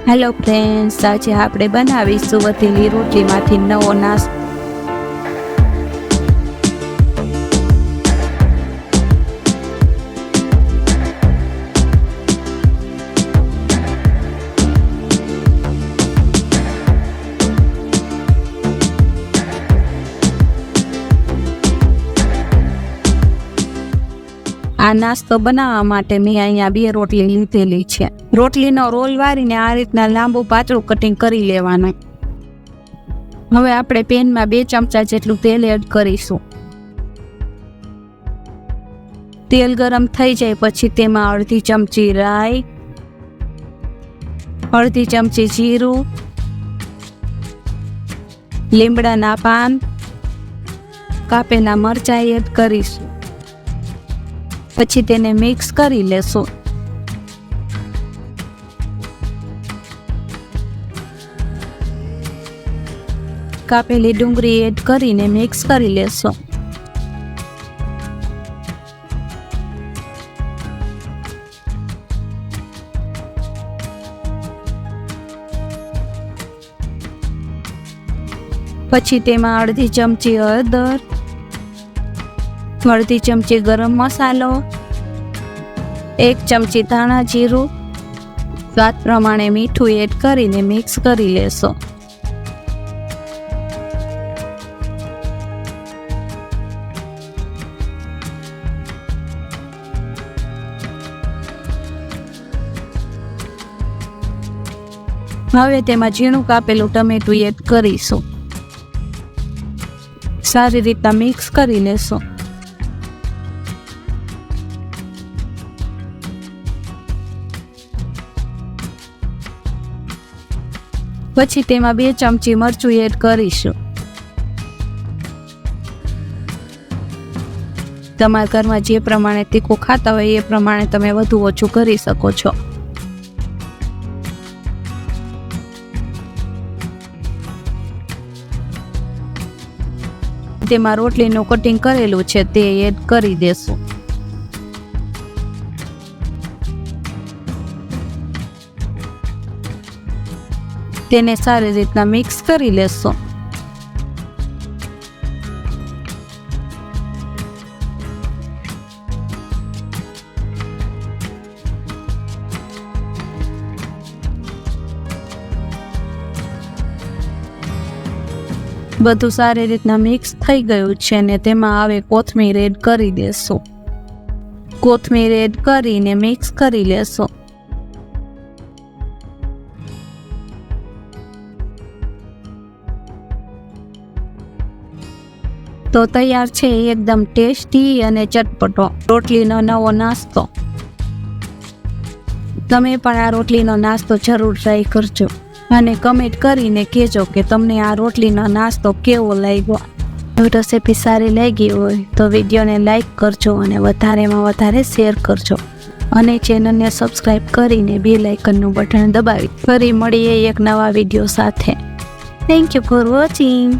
Hello friends આજે આપણે બનાવીશું વધેલી રોટલીમાંથી નવો નાસ્તો. આ નાસ્તો બનાવવા માટે મેં અહીંયા બે રોટલી લીધેલી છે. રોટલીનો રોલ વારીને આ રીતના લાંબુ પાતળું કટિંગ કરી લેવાનું. હવે આપણે પેનમાં બે ચમચા જેટલું તેલ એડ કરીશું. તેલ ગરમ થઈ જાય પછી તેમાં અડધી ચમચી રાઈ, અડધી ચમચી જીરું, લીમડાના પાન, કાપેલા મરચાં એડ કરીશું. પછી તેને મિક્સ કરી લેશું. કાપેલી ડુંગળી એડ કરીને મિક્સ કરી લેશું. પછી તેમાં અડધી ચમચી હળદર, અડધી ચમચી ગરમ મસાલો એક ચમચી ધાણા જીરું, સ્વાદ પ્રમાણે મીઠું એડ કરીને મિક્સ કરી લેશો. હવે તેમાં ઝીણું કાપેલું ટમેટું એડ કરીશું. સારી રીતના મિક્સ કરી લેશું. પછી તેમાં બે ચમચી મરચું એડ કરીશું. તમારા ઘરમાં જે પ્રમાણે તીખું ખાતા હોય એ પ્રમાણે તમે વધુ ઓછું કરી શકો છો. તેમાં રોટલીનું કટિંગ કરેલું છે તે એડ કરી દેશું. તેને સારી રીતના મિક્સ કરી લેશો બધું સારી રીતના મિક્સ થઈ ગયું છે ને તેમાં હવે કોથમીર એડ કરી દેશું કોથમીર એડ કરીને મિક્સ કરી લેશો. તો તૈયાર છે એકદમ ટેસ્ટી અને ચટપટો. રોટલીનો નવો નાસ્તો. તમે પણ આ રોટલીનો નાસ્તો જરૂર ટ્રાય કરજો અને કમેન્ટ કરીને કહેજો કે તમને આ રોટલીનો નાસ્તો કેવો લાગ્યો. રેસીપી સારી લાગી હોય તો વિડીયોને લાઇક કરજો અને વધારેમાં વધારે શેર કરજો. અને ચેનલને સબસ્ક્રાઈબ કરીને બે લાઇકનનું બટન દબાવી. ફરી મળીએ એક નવા વીડિયો સાથે. Thank you for watching